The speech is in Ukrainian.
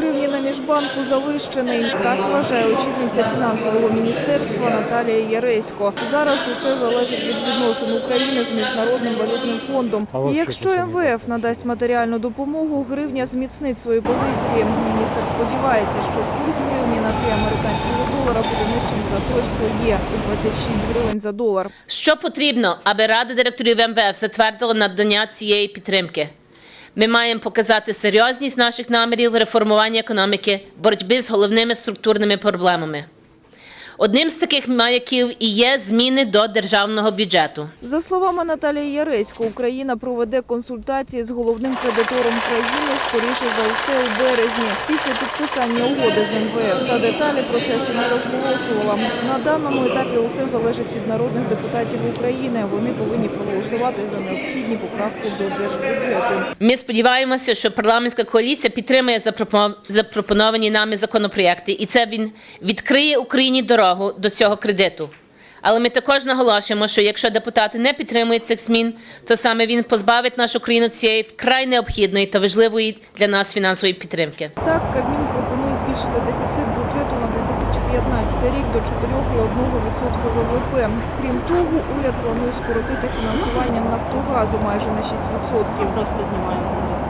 гривні на міжбанку завищений. Так вважає очільниця фінансового міністерства Наталія Яресько. Зараз усе залежить від відносин України з міжнародним валютним фондом. І якщо МВФ надасть матеріальну допомогу, гривня зміцнить свої позиції. Міністр сподівається, що курс гривні на 3 американського долара буде нижчим за той, що є у 26 гривень за долар. Що потрібно, аби Рада директорів МВФ затвердила надання цієї підтримки? Ми маємо показати серйозність наших намірів реформування економіки, боротьби з головними структурними проблемами. Одним з таких маяків і є зміни до державного бюджету. За словами Наталії Яресько, Україна проведе консультації з головним кредитором країни скоріше за все у березні після підписання угоди з МВФ. Та деталі процесу не розголошувала. На даному етапі усе залежить від народних депутатів України. Вони повинні проголосувати за необхідні поправки до держбюджету. Ми сподіваємося, що парламентська коаліція підтримує запропо- запропоновані нами законопроекти, і це він відкриє Україні дорогу до цього кредиту. Але ми також наголошуємо, що якщо депутати не підтримують цих змін, то саме він позбавить нашу країну цієї вкрай необхідної та важливої для нас фінансової підтримки. Так, Кабмін пропонує збільшити дефіцит бюджету на 2015 рік до 4,1% ВВП. Крім того, уряд планує скоротити фінансування Нафтогазу майже на 6%. Просто знімаємо.